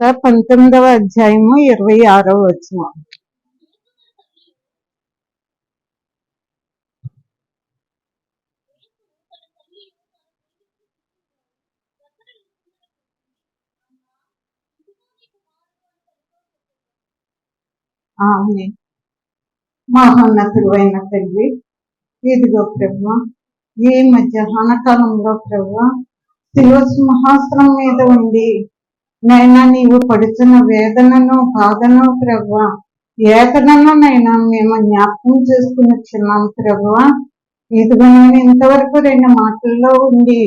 పంతొమ్మిదవ అధ్యాయము ఇరవై ఆరో వచ్చిన ఆమె మహోన్నతుడు అయిన తండ్రి ఇదిగో ప్రభు ఈ మధ్యాహ్న కాలంలో ప్రభు శిలువ సింహాసనం మీద ఉండి నైనా నీవు పడుతున్న వేదనను బాధను ప్రభు. ఏతనను నైనా మేము జ్ఞాపకం చేసుకుని చిన్నాం ప్రభు. ఇదిగో నేను ఇంతవరకు రెండు మాటల్లో ఉండి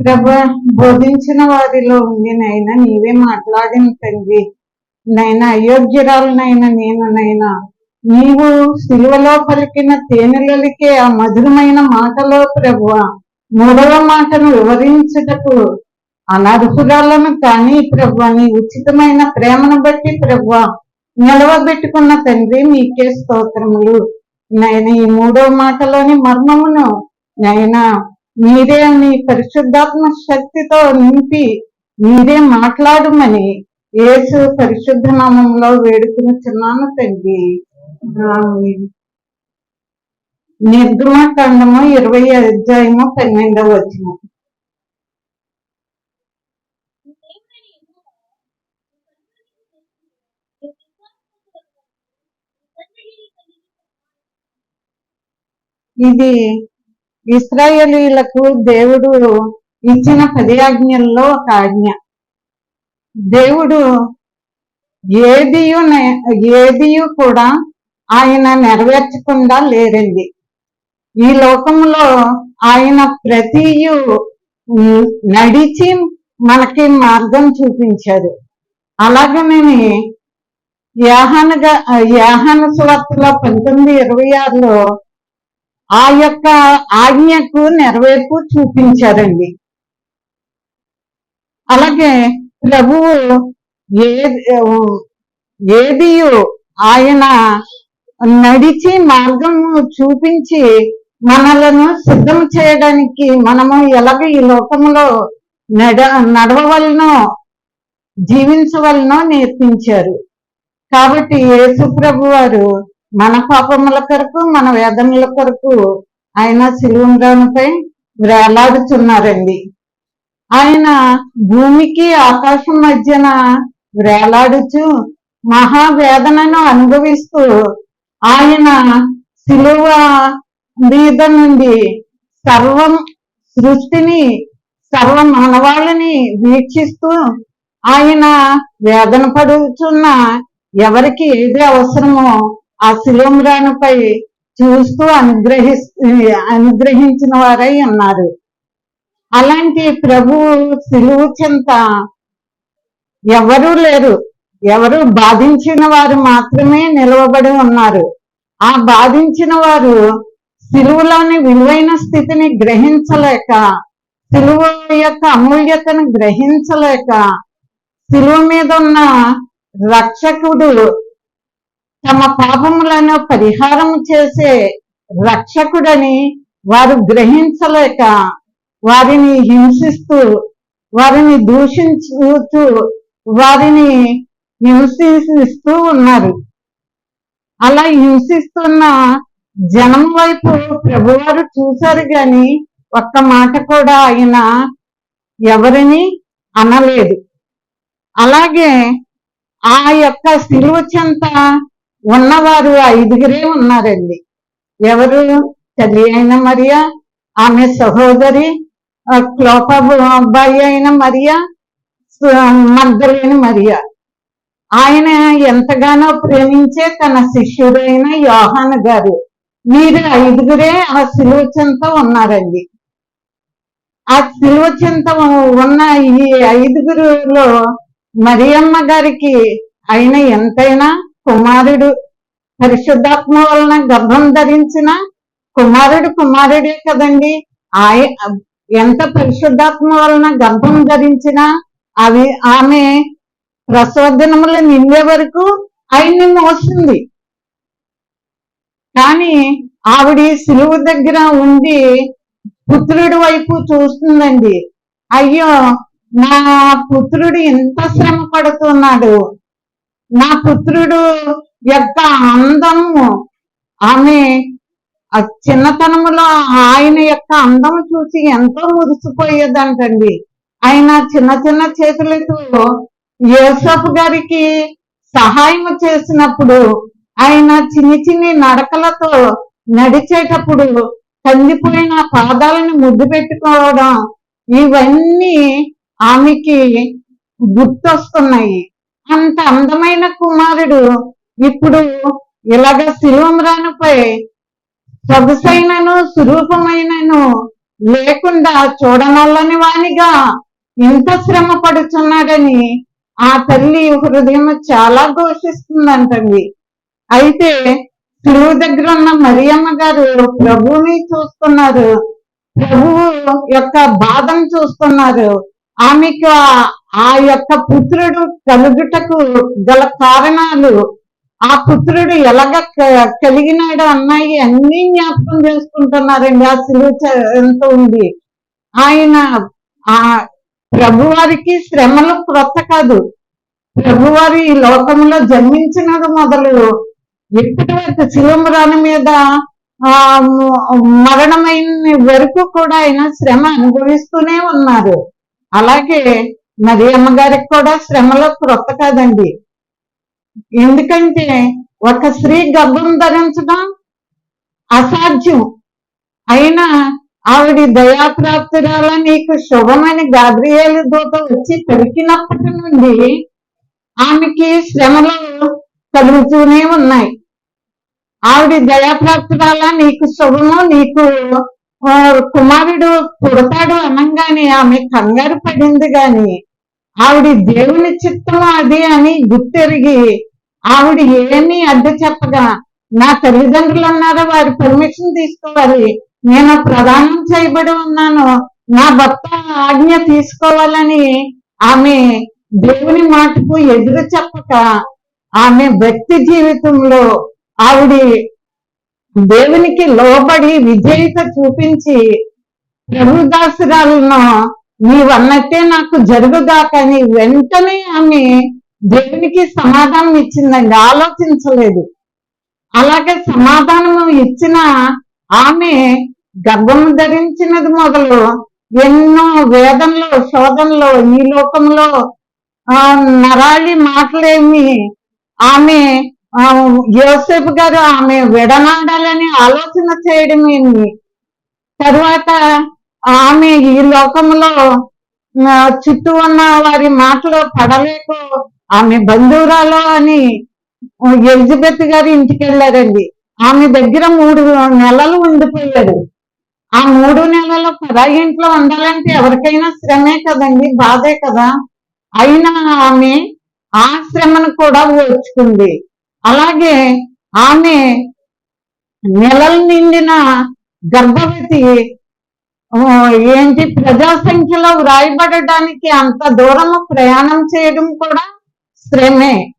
ప్రభు బోధించిన వారిలో ఉండి నైనా నీవే మాట్లాడిన తండ్రి. నైనా అయోగ్యురాలనైనా నేను నైనా నీవు సిలువలో పలికిన తేనెలకే ఆ మధురమైన మాటలో ప్రభువ మూడవ మాటను వివరించుటకు అనర్హురాలను కానీ ప్రభు నీ ఉచితమైన ప్రేమను బట్టి ప్రభు నిలవబెట్టుకున్న తండ్రి మీకే స్తోత్రములు. నాయన ఈ మూడవ మాటలోని మర్మమును నాయన మీరే మీ పరిశుద్ధాత్మ శక్తితో నింపి మీరే మాట్లాడమని యేసు పరిశుద్ధ నామంలో వేడుకునిచున్నాను తండ్రి. ఆమేన్. నిర్గమకాండము ఇరవై అధ్యాయము పన్నెండవ వచనం. ఇది ఇస్రాయేలీలకు దేవుడు ఇచ్చిన పది ఆజ్ఞల్లో ఒక ఆజ్ఞ. దేవుడు ఏదియు నే- ఏదియు కూడా ఆయన నెరవేర్చకుండా లేరండి. ఈ లోకంలో ఆయన ప్రతియు నడిచి మనకి మార్గం చూపించారు. అలాగనే యాహనగా యాహన సువార్తలో పంతొమ్మిది ఇరవై ఆరులో ఆ యొక్క ఆజ్ఞకు నెరవేర్పు చూపించారండి. అలాగే ప్రభువు ఏది ఆయన నడిచి మార్గం చూపించి మనలను సిద్ధం చేయడానికి మనము ఎలాగ ఈ లోకంలో నడ నడవవలనో జీవించవలనో నేర్పించారు. కాబట్టి యేసు ప్రభు వారు మన పాపముల కొరకు మన వేదనల కొరకు ఆయన శిలువంగానిపై వేలాడుచున్నారండి ఆయన భూమికి ఆకాశం మధ్యన వేలాడుచు మహావేదనను అనుభవిస్తూ ఆయన శిలువ మీద నుండి సర్వం సృష్టిని సర్వ మానవాళిని వీక్షిస్తూ ఆయన వేదన పడుచున్న ఎవరికి ఏది అవసరమో ఆ శిలోమ్రానుపై చూస్తూ అనుగ్రహి అనుగ్రహించిన వారై ఉన్నారు. అలాంటి ప్రభు శిలువు చెంత ఎవరూ లేరు. ఎవరు బాధించిన వారు మాత్రమే నిలవబడి ఉన్నారు. ఆ బాధించిన వారు శిలువులోని విలువైన స్థితిని గ్రహించలేక శిలువు యొక్క అమూల్యతను గ్రహించలేక శిలువ మీద ఉన్న రక్షకుడు తమ పాపములను పరిహారం చేసే రక్షకుడని వారు గ్రహించలేక వారిని హింసిస్తూ వారిని దూషించుతూ వారిని హింసిస్తూ ఉన్నారు. అలా హింసిస్తున్న జనం వైపు ప్రభువారు చూశారు గాని ఒక్క మాట కూడా ఆయన ఎవరిని అనలేదు. అలాగే ఆ యొక్క సిలువ చెంత ఉన్నవారు ఐదుగురే ఉన్నారండి. ఎవరు? తల్లి అయిన మరియా ఆమె సహోదరి ఆ క్లోప అబ్బాయి అయిన మరియా మద్దలైన మరియా. ఆయన ఎంతగానో ప్రేమించే తన శిష్యుడైన యోహాన్ గారు. మీరు ఐదుగురే ఆ సిలువ ఉన్నారండి. ఆ సిలువ ఉన్న ఈ ఐదుగురులో మరియమ్మ గారికి ఆయన ఎంతైనా కుమారుడు పరిశుద్ధాత్మ వలన గర్భం ధరించిన కుమారుడు కుమారుడే కదండి. ఆయ ఎంత పరిశుద్ధాత్మ వలన గర్భం ధరించినా అవి ఆమె ప్రసవ దినములు నిండే వరకు ఆయన్ని మోసింది కానీ ఆవిడ సిలువు దగ్గర ఉండి పుత్రుడి వైపు చూస్తుందండి. అయ్యో నా పుత్రుడు ఎంత శ్రమ పడుతున్నాడు. నా పుత్రుడు యొక్క అందము ఆమె ఆ చిన్నతనములో ఆయన యొక్క అందం చూసి ఎంతో మురిసిపోయేదంటండి. ఆయన చిన్న చిన్న చేతులతో యోసఫ్ గారికి సహాయం చేసినప్పుడు ఆయన చిన్ని చిన్ని నడకలతో నడిచేటప్పుడు కందిపోయిన పాదాలను ముద్దు పెట్టుకోవడం ఇవన్నీ ఆమెకి గుర్తొస్తున్నాయి. అంత అందమైన కుమారుడు ఇప్పుడు ఇలాగ శిలువమ్రానుపై సొగసైనను సురూపమైనను లేకుండా చూడనల్లని వానిగా ఇంత శ్రమ పడుచున్నాడని ఆ తల్లి హృదయం చాలా ఘోషిస్తుందంటండి. అయితే శిలువు దగ్గర ఉన్న మరియమ్మ గారు ప్రభువుని చూస్తున్నారు. ప్రభువు యొక్క బాధను చూస్తున్నారు. ఆమెకు ఆ- యొక్క పుత్రుడు కలుగుటకు గల కారణాలు ఆ పుత్రుడు ఎలాగ క- కలిగినాడు అన్నాయి అన్ని జ్ఞాపకం చేసుకుంటున్నారండి. ఆ సిలువ చ- ఎంత ఉంది. ఆయన ఆ ప్రభువారికి శ్రమలు క్రొత్త కాదు. ప్రభువారి ఈ లోకంలో జన్మించినది మొదలు ఇప్పటి వరకు శివమురాని మీద ఆ మరణమైన వరకు కూడా ఆయన శ్రమ అనుభవిస్తూనే ఉన్నారు. అలాగే మరి అమ్మగారికి కూడా శ్రమలో క్రొత్త కాదండి. ఎందుకంటే ఒక స్త్రీ గర్భం ధరించడం అసాధ్యం. అయినా ఆవిడ దయాప్రాప్తురాల నీకు శుభమని గాబ్రియేలు దూత వచ్చి పలికినప్పటి నుండి ఆమెకి శ్రమలు కలుగుతూనే ఉన్నాయి. ఆవిడ దయాప్రాప్తురాల నీకు శుభము నీకు కుమారుడు పుడతాడు అనంగానే ఆమె కంగారు పడింది గాని ఆవిడ దేవుని చిత్తం అది అని గుర్తెరిగి ఆవిడ ఏమీ అడ్డు చెప్పగా నా తల్లిదండ్రులు ఉన్నారో వారి పర్మిషన్ తీసుకోవాలి. నేను ప్రదానం చేయబడి ఉన్నాను. నా భర్త ఆజ్ఞ తీసుకోవాలని ఆమె దేవుని మాటకు ఎదురు చెప్పక ఆమె వ్యక్తి జీవితంలో ఆవిడ దేవునికి లోబడి విజేత చూపించి ప్రభుదాసురాలను నీవన్నట్టే నాకు జరుగుగాక అని వెంటనే ఆమె దేవునికి సమాధానం ఇచ్చిందండి. ఆలోచించలేదు. అలాగే సమాధానం ఇచ్చిన ఆమె గర్భం ధరించినది మొదలు ఎన్నో వేదంలో శోధనలో ఈ లోకంలో ఆ నరాలి మాటలేమి ఆమె యోసేపు గారు ఆమె విడనాడాలని ఆలోచన చేయడం ఏమి తర్వాత ఆమె ఈ లోకంలో చుట్టూ ఉన్న వారి మాటలు పడలేక ఆమె బంధువురాలు అని ఎలిజబెత్ గారి ఇంటికి వెళ్ళారండి ఆమె దగ్గర మూడు నెలలు ఉండిపోయారు ఆ మూడు నెలలు పరాయి ఇంట్లో ఉండాలంటే ఎవరికైనా శ్రమే కదండి బాధే కదా. అయినా ఆమె ఆ శ్రమను కూడా ఓర్చుకుంది. అలాగే ఆమె నెలలు నిండిన గర్భవతి ఏంటి? ప్రజా సంఖ్యలో వ్రాయబడటానికి అంత దూరం ప్రయాణం చేయడం కూడా శ్రమే.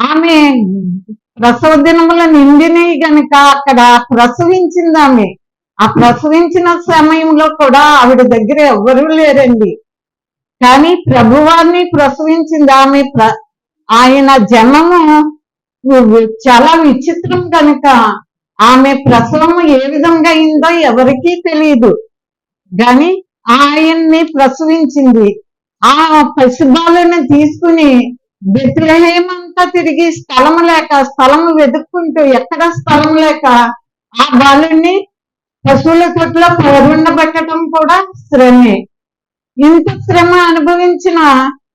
ఆమె ప్రసవ దినముల నిండిని గనుక అక్కడ ప్రసవించింది ఆమె. ఆ ప్రసవించిన సమయంలో కూడా ఆవిడ దగ్గర ఎవ్వరూ లేరండి. కానీ ప్రభువారిని ప్రసవించింది ఆమె. ప్ర- ఆయన జన్మము చాలా విచిత్రం కనుక ఆమె ప్రసవం ఏ విధంగా అయిందో ఎవరికీ తెలియదు. గాని ఆయన్ని ప్రసవించింది. ఆ పసిబాలను తీసుకుని బెత్రహేమంతా తిరిగి స్థలం లేక స్థలము వెతుక్కుంటూ ఎక్కడ స్థలం లేక ఆ బాలుని పశువుల కొట్లో పరుండబెట్టడం కూడా శ్రమే. ఇంత శ్రమ అనుభవించిన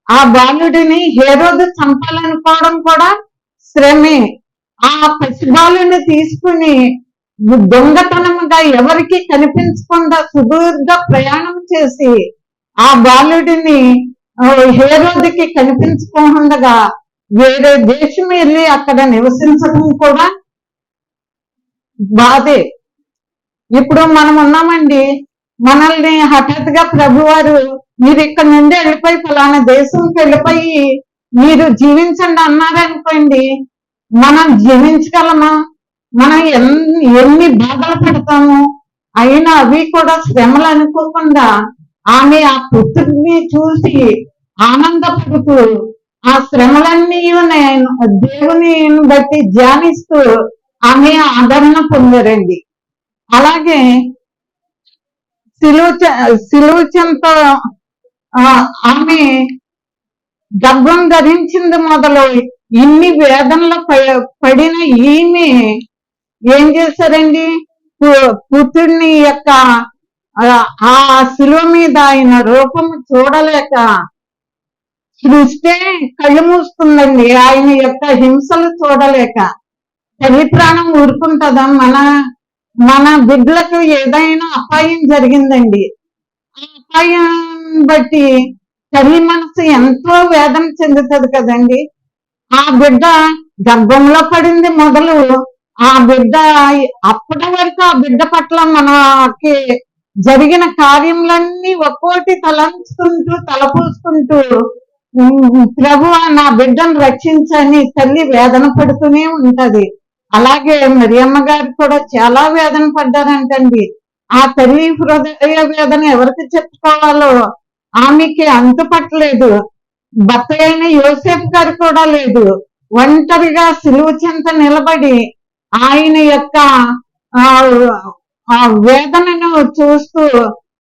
ఆ బాలుడిని హేరోదు చంపాలనుకోవడం కూడా శ్రమే. ఆ పసిబాలుని తీసుకుని దొంగతనముగా ఎవరికి కనిపించకుండా సుదీర్ఘ ప్రయాణం చేసి ఆ బాలుడిని హేరోదికి హేరోదుకి కనిపించకుండా వేరే దేశం వెళ్ళి అక్కడ నివసించడం కూడా బాధే. ఇప్పుడు మనం ఉన్నామండి. మనల్ని హఠాత్తుగా ప్రభువారు మీరు ఇక్కడ నుండి వెళ్ళిపోయి ఫలానా దేశంకి వెళ్ళిపోయి మీరు జీవించండి అన్నారనుకోండి మనం జీవించగలమా? మనం ఎన్ని ఎన్ని బాధలు పడతాము అయినా అవి కూడా శ్రమలు అనుకోకుండా ఆమె ఆ పుత్రుడిని చూసి ఆనందపడుతూ ఆ శ్రమలన్నీ నేను దేవుని బట్టి ధ్యానిస్తూ ఆమె ఆదరణ పొందారండి. అలాగే సిలువ సిలువ ఆమె గర్భం ధరించింది మొదలు ఇన్ని వేదనలు పడిన ఈమె ఏం చేశారండి పుత్రుడిని యొక్క ఆ శిలువ మీద ఆయన రూపము చూడలేక సృష్టి కళ్ళు మూస్తుందండి. ఆయన యొక్క హింసలు చూడలేక. తల్లి ప్రాణం ఊరుకుంటుందా? మన మన బిడ్డలకు ఏదైనా అపాయం జరిగిందండి. ఆ అపాయం బట్టి తల్లి మనసు ఎంతో వేదన చెందుతుంది కదండి. ఆ బిడ్డ గర్భంలో పడింది మొదలు ఆ బిడ్డ అప్పటి వరకు ఆ బిడ్డ పట్ల మనకి జరిగిన కార్యములన్నీ ఒక్కోటి తలంచుకుంటూ తలపూసుకుంటూ ప్రభు నా బిడ్డను రక్షించని తల్లి వేదన పడుతూనే ఉంటది. అలాగే మరియమ్మ గారు కూడా చాలా వేదన పడ్డారంటండి. ఆ తల్లి హృదయ వేదన ఎవరికి చెప్పుకోవాలో ఆమెకి అంతు పట్టలేదు. భర్త అయిన యోసేఫ్ గారు కూడా లేదు. ఒంటరిగా సిలువు చెంత నిలబడి ఆయన యొక్క ఆ వేదనను చూస్తూ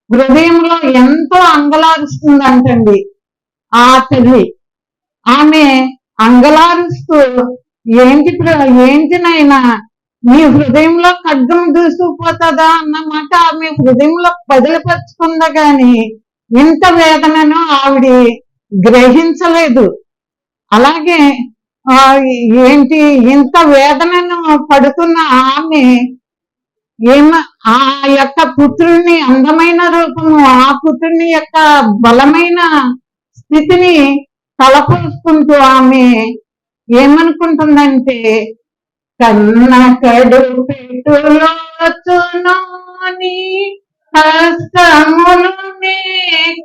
హృదయంలో ఎంతో అంగలారుస్తుందంటండి ఆ తల్లి. ఆమె అంగలారుస్తూ ఏంటి ఏంటినైనా నీ మీ హృదయంలో ఖడ్గం దూసుకుపోతుందా? అన్నమాట ఆమె హృదయంలో బదిలిపరుచుకుందా గాని ఇంత వేదనను ఆవిడ గ్రహించలేదు. అలాగే ఏంటి ఇంత వేదనను పడుతున్న ఆమె ఏమ ఆ యొక్క పుత్రుని అందమైన రూపము ఆ పుత్రుని యొక్క బలమైన స్థితిని తలపరుచుకుంటూ ఆమె ఏమనుకుంటుందంటే కన్న కడు పెట్టులోచునోని హస్తములు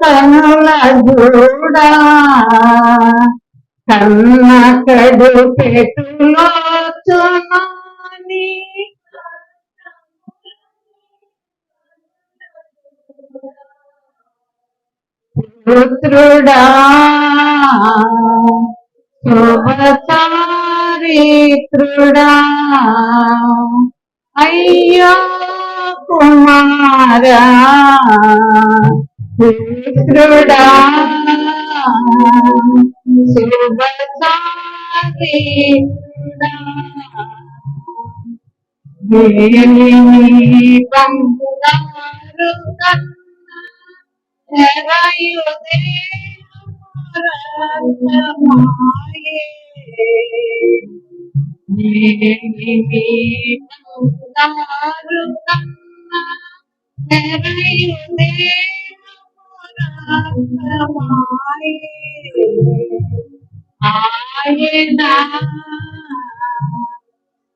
కనుల చూడా కన్న కడు పెట్టులోచునోని పుత్రుడా శుభచారిత్రుడా అయ్యో కుమారా పుత్రుడా శుభచారిత్రుడా ആയതാ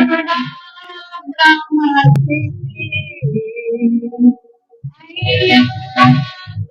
ఆయన గాయమాలాయన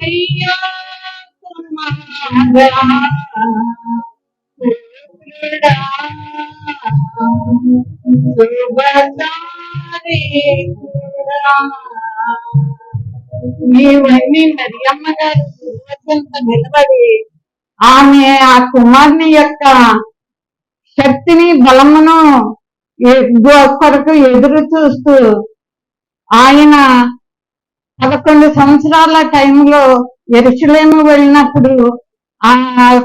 నీదుయాదుట శక్తి మేమన్నీ మరియమ్మ గారు నిలబడి ఆమె ఆ కుమారుని యొక్క శక్తిని బలమును కొరకు ఎదురు చూస్తూ ఆయన పదకొండు సంవత్సరాల టైంలో ఎరుసలేము వెళ్ళినప్పుడు ఆ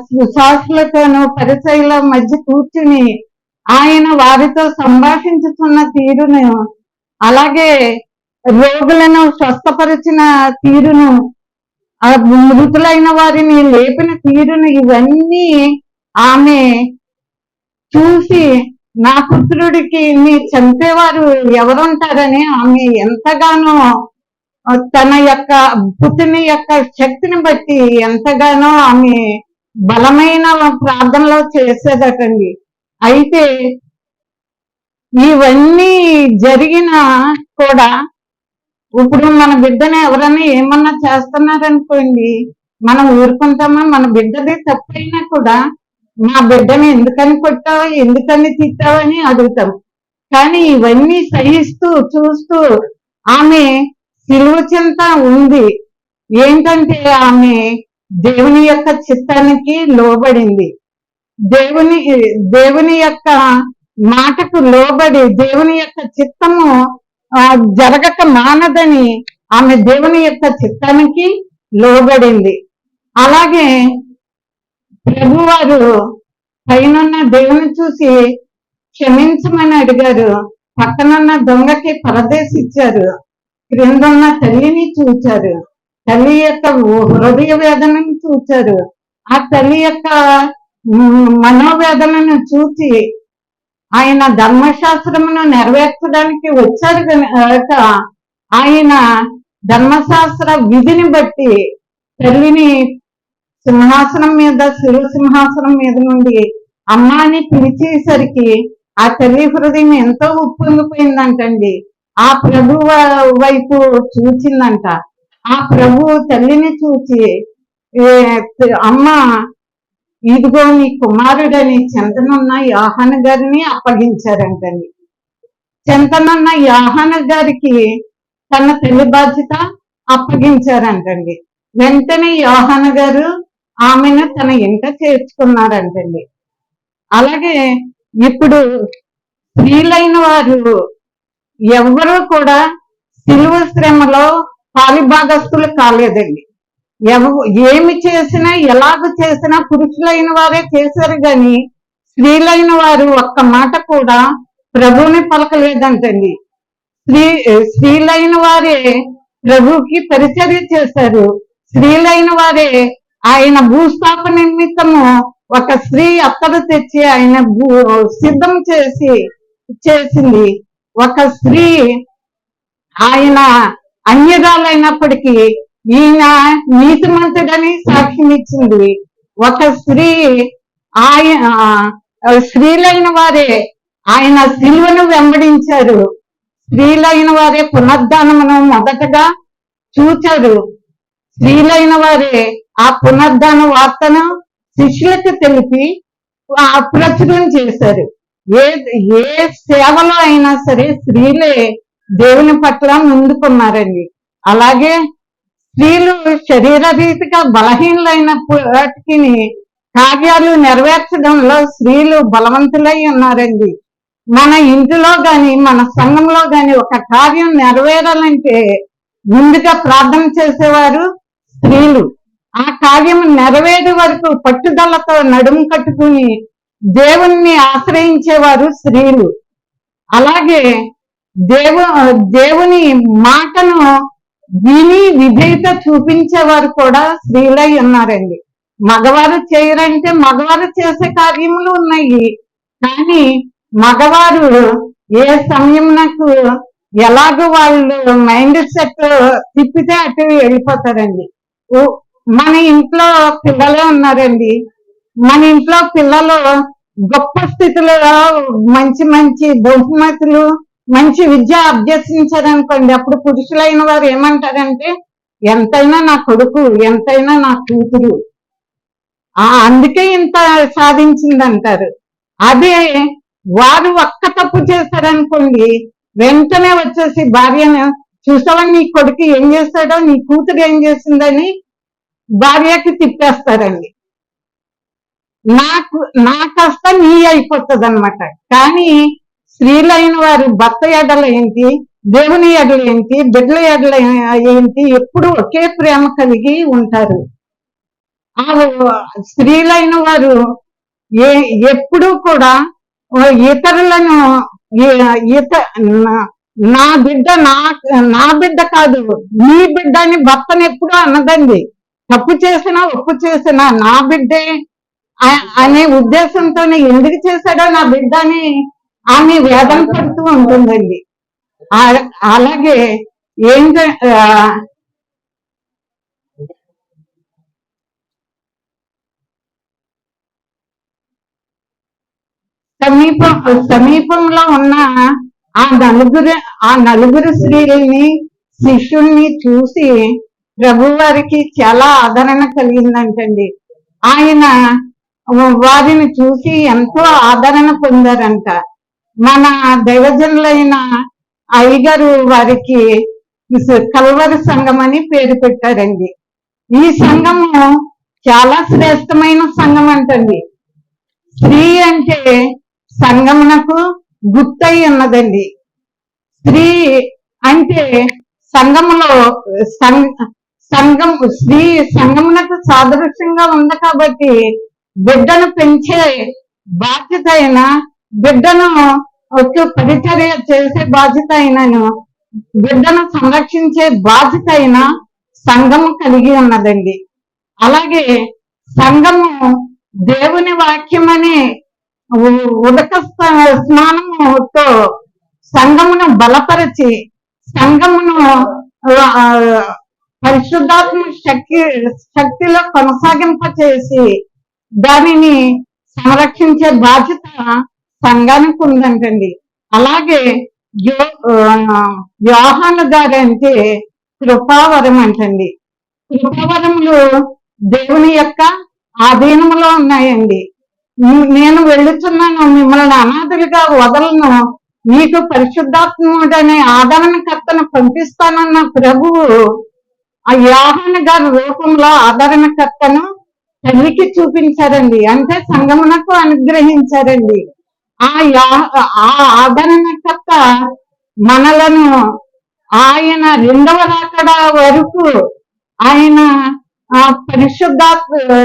సుశాసులతోనూ పరిచయుల మధ్య కూర్చుని ఆయన వారితో సంభాషించుతున్న తీరును అలాగే రోగులను స్వస్థపరిచిన తీరును ఆ మృతులైన వారిని లేపిన తీరును ఇవన్నీ ఆమె చూసి నా పుత్రుడికి నీ చంపేవారు ఎవరుంటారని ఆమె ఎంతగానో తన యొక్క పుత్రుని యొక్క శక్తిని బట్టి ఎంతగానో ఆమె బలమైన ప్రార్థనలో చేసేదటండి. అయితే ఇవన్నీ జరిగిన కూడా ఇప్పుడు మన బిడ్డని ఎవరైనా ఏమన్నా చేస్తున్నారనుకోండి మనం ఊరుకుంటామా? మన బిడ్డది తప్పైనా కూడా మా బిడ్డని ఎందుకని కొట్టావా? ఎందుకని తిట్టావని అడుగుతాం. కానీ ఇవన్నీ సహిస్తూ చూస్తూ ఆమె సిలువ చింత ఉంది. ఏంటంటే ఆమె దేవుని యొక్క చిత్తానికి లోబడింది. దేవుని దేవుని యొక్క మాటకు లోబడి దేవుని యొక్క చిత్తము జరగక మానదని ఆమె దేవుని యొక్క చిత్తానికి లోబడింది. అలాగే ప్రభువారు పైనున్న దేవుని చూసి క్షమించమని అడిగారు. పక్కనున్న దొంగకి పరదేశిచ్చారు క్రిందున్న తల్లిని చూచారు. తల్లి యొక్క హృదయ వేదనను చూచారు. ఆ తల్లి యొక్క మనోవేదనను చూసి ఆయన ధర్మశాస్త్రమును నెరవేర్చడానికి వచ్చారు కనుక ఆయన ధర్మశాస్త్ర విధిని బట్టి తల్లిని సింహాసనం మీద శిరు సింహాసనం మీద నుండి అమ్మ అని పిలిచేసరికి ఆ తల్లి హృదయం ఎంతో ఉప్పొంగిపోయిందంటండి. ఆ ప్రభు వైపు చూచిందంట. ఆ ప్రభు తల్లిని చూచి అమ్మ ఇదిగో నీ కుమారుడని చెంతనున్న యాహన గారిని అప్పగించారంటండి. చెంతనున్న యాహన గారికి తన తల్లి బాధ్యత అప్పగించారంటండి. వెంటనే యోహాన గారు ఆమెను తన ఇంట చేర్చుకున్నారంటండి. అలాగే ఇప్పుడు స్త్రీలైన వారు ఎవ్వరూ కూడా సిలువ శ్రమలో పాలిభాగస్తులు కాలేదండి. ఏమి చేసినా ఎలాగ చేసినా పురుషులైన వారే చేశారు గాని స్త్రీలైన వారు ఒక్క మాట కూడా ప్రభువుని పలకలేదంటండి. స్త్రీ స్త్రీలైన వారే ప్రభుకి పరిచర్య చేశారు. స్త్రీలైన వారే ఆయన భూస్థాప నిమిత్తము ఒక స్త్రీ అత్తరు తెచ్చి ఆయన భూ సిద్ధం చేసి చేసింది. ఒక స్త్రీ ఆయన అన్యరాలైనప్పటికీ ఈయన నీతిమంతుడని సాక్ష్యం ఒక స్త్రీ ఆయన స్త్రీలైన వారే ఆయన శిల్వను వెంబడించారు. స్త్రీలైన వారే పునర్ధానమును మొదటగా చూచారు. స్త్రీలైన వారే ఆ పునర్ధాన వార్తను శిష్యులకు తెలిపి ఆ చేశారు. ఏ ఏ సేవలో అయినా సరే స్త్రీలే దేవుని పట్ల ముందుకున్నారండి. అలాగే స్త్రీలు శరీర రీతిగా కార్యాలు నెరవేర్చడంలో స్త్రీలు బలవంతులై ఉన్నారండి. మన ఇంటిలో గాని మన సంఘంలో గాని ఒక కార్యం నెరవేరాలంటే ముందుగా ప్రార్థన చేసేవారు స్త్రీలు. ఆ కార్యం నెరవేరే వరకు పట్టుదలతో నడుము కట్టుకుని దేవుణ్ణి ఆశ్రయించేవారు స్త్రీలు. అలాగే దేవు దేవుని మాటను దీని విధేయత చూపించేవారు కూడా స్త్రీలై ఉన్నారండి. మగవారు చేయరంటే మగవారు చేసే కార్యములు ఉన్నాయి. కానీ మగవారు ఏ సమయం నాకు ఎలాగో వాళ్ళు మైండ్ సెట్ తిప్పితే అటు వెళ్ళిపోతారండి. మన ఇంట్లో పిల్లలే ఉన్నారండి. మన ఇంట్లో పిల్లలు గొప్ప స్థితిలో మంచి మంచి బహుమతులు మంచి విద్య అభ్యసించారనుకోండి అప్పుడు పురుషులైన వారు ఏమంటారంటే ఎంతైనా నా కొడుకు ఎంతైనా నా కూతురు. ఆ అందుకే ఇంత సాధించిందంటారు. అదే వారు ఒక్క తప్పు చేశారనుకోండి వెంటనే వచ్చేసి భార్యను చూసావా నీ కొడుకు ఏం చేస్తాడో నీ కూతురు ఏం చేసిందని భార్యకి తిప్పేస్తారండి. నాకు నా కష్టం నీ అయిపోతుంది అనమాట కానీ స్త్రీలైన వారు భర్త ఎడలు ఏంటి? దేవుని ఎడలు ఏంటి? బిడ్డల ఎడలు ఏంటి? ఎప్పుడు ఒకే ప్రేమ కలిగి ఉంటారు. ఆ స్త్రీలైన వారు ఏ ఎప్పుడూ కూడా ఇతరులను ఇత నా- నా బిడ్డ నా నా బిడ్డ కాదు. నీ బిడ్డ అని భర్తను ఎప్పుడు అన్నదండి తప్పు చేసినా ఒప్పు చేసినా నా బిడ్డే అనే ఉద్దేశంతో ఎందుకు చేశాడో నా బిడ్డ అని ఆమె వేదన పడుతూ ఉంటుందండి. అలాగే ఏం సమీపం సమీపంలో ఉన్న ఆ నలుగురు ఆ నలుగురు స్త్రీలని శిష్యుల్ని చూసి ప్రభువారికి చాలా ఆదరణ కలిగిందంటండి. ఆయన వారిని చూసి ఎంతో ఆదరణ పొందారంట. మన దైవజనులైన అయ్యగారు వారికి కల్వరి సంఘం అని పేరు పెట్టారండి. ఈ సంఘము చాలా శ్రేష్టమైన సంఘం అంటండి. స్త్రీ అంటే సంగమునకు గుర్తై ఉన్నదండి. స్త్రీ అంటే సంఘములో సం- సంఘం స్త్రీ సంఘమునకు సాదృశ్యంగా ఉంది కాబట్టి బిడ్డను పెంచే బాధ్యత అయిన బిడ్డను ఒక పరిచర్య చేసే బాధ్యత అయినను. బిడ్డను సంరక్షించే బాధ్యత అయిన సంఘము కలిగి ఉన్నదండి. అలాగే సంఘము దేవుని వాక్యం అనే ఉదక స్నానముతో సంఘమును బలపరిచి సంఘమును ఆ, పరిశుద్ధాత్మ శక్తి శక్తిలో కొనసాగింపచేసి దానిని సంరక్షించే బాధ్యత సంఘానికి ఉందంటండి. అలాగే యో ఆ, గారు అంటే కృపావరం అంటండి. కృపావరములు దేవుని యొక్క ఆధీనంలో ఉన్నాయండి. నేను వెళ్ళుచున్నాను మిమ్మల్ని అనాథులుగా వదలను. మీకు పరిశుద్ధాత్ముడనే ఆదరణకర్తను పంపిస్తానన్న ప్రభువు ఆ యోహాన గారి రూపంలో ఆదరణకర్తను తల్లికి చూపించారండి. అంటే సంగమునకు అనుగ్రహించారండి. ఆ ఆ ఆదరణకర్త మనలను ఆయన రెండవ రాకడ వరకు ఆయన ఆ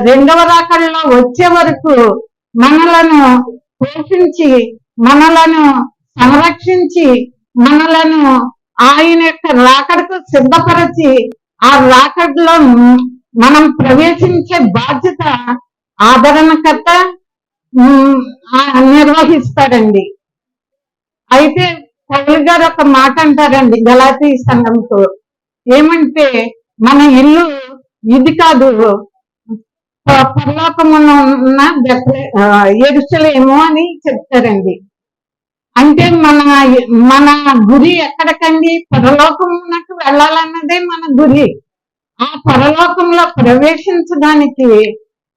రెండవ రాకడలో వచ్చే వరకు మనలను పోషించి మనలను సంరక్షించి మనలను ఆయన యొక్క రాకడకు సిద్ధపరచి ఆ రాకడలో మనం ప్రవేశించే బాధ్యత ఆదరణకర్త నిర్వహిస్తాడండి. అయితే పౌలు గారు ఒక మాట అంటారండి గలాతీ సంఘంతో. ఏమంటే మన ఇల్లు ఇది కాదు. పరలోకమున ఉన్న ఎరుసలేమో అని చెప్తారండి. అంటే మన మన గురి ఎక్కడికండి? పరలోకమునకు వెళ్ళాలన్నదే మన గురి. ఆ పరలోకంలో ప్రవేశించడానికి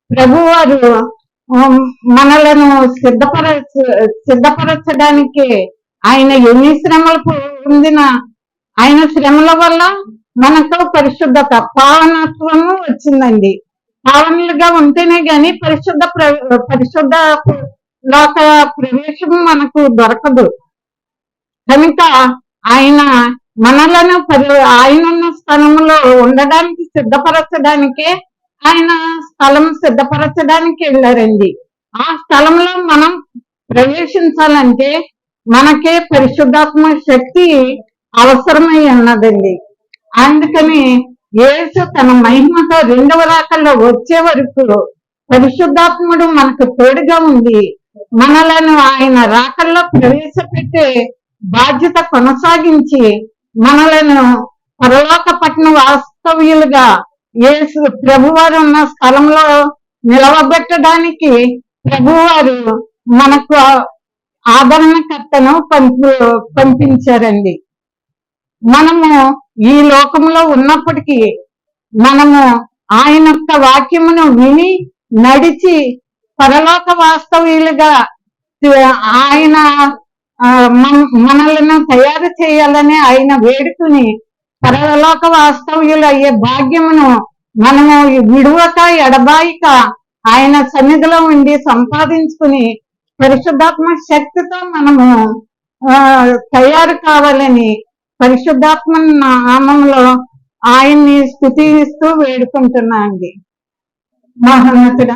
ప్రభువారు మనలను సిద్ధపర సిద్ధపరచడానికి ఆయన ఎన్ని శ్రమలు పొందిన ఆయన శ్రమల వల్ల మనకు పరిశుద్ధత పావనత్వము వచ్చిందండి. పావనలుగా ఉంటేనే గాని పరిశుద్ధ పరిశుద్ధ లోక ప్రవేశం మనకు దొరకదు. కనుక ఆయన మనలను పరి ఆయన ఉన్న స్థలంలో ఉండడానికి సిద్ధపరచడానికే ఆయన స్థలం సిద్ధపరచడానికి వెళ్ళారండి. ఆ స్థలంలో మనం ప్రవేశించాలంటే మనకే పరిశుద్ధాత్మ శక్తి అవసరమై ఉన్నదండి. అందుకని యేసు తన మహిమతో రెండవ రాకల్లో వచ్చే వరకు పరిశుద్ధాత్ముడు మనకు తోడుగా ఉంది మనలను ఆయన రాకల్లో ప్రవేశపెట్టే బాధ్యత కొనసాగించి మనలను పరలోక పట్టణ వాస్తవ్యులుగా యేసు ప్రభువారు ఉన్న స్థలంలో నిలవబెట్టడానికి ప్రభువారు మనకు ఆదరణకర్తను పంపు పంపించారండి. మనము ఈ లోకంలో ఉన్నప్పటికీ మనము ఆయన యొక్క వాక్యమును విని నడిచి పరలోక వాస్తవ్యులుగా ఆయన మనలను తయారు చేయాలని ఆయన వేడుకుని పరలోక వాస్తవ్యులు అయ్యే భాగ్యమును మనము విడువక ఎడబాయిక ఆయన సన్నిధిలో ఉండి సంపాదించుకుని పరిశుద్ధాత్మ శక్తితో మనము తయారు కావాలని పరిశుద్ధాత్మ నామంలో ఆయన్ని స్థుతిస్తూ వేడుకుంటున్నా అండి మహోన్నతుడ.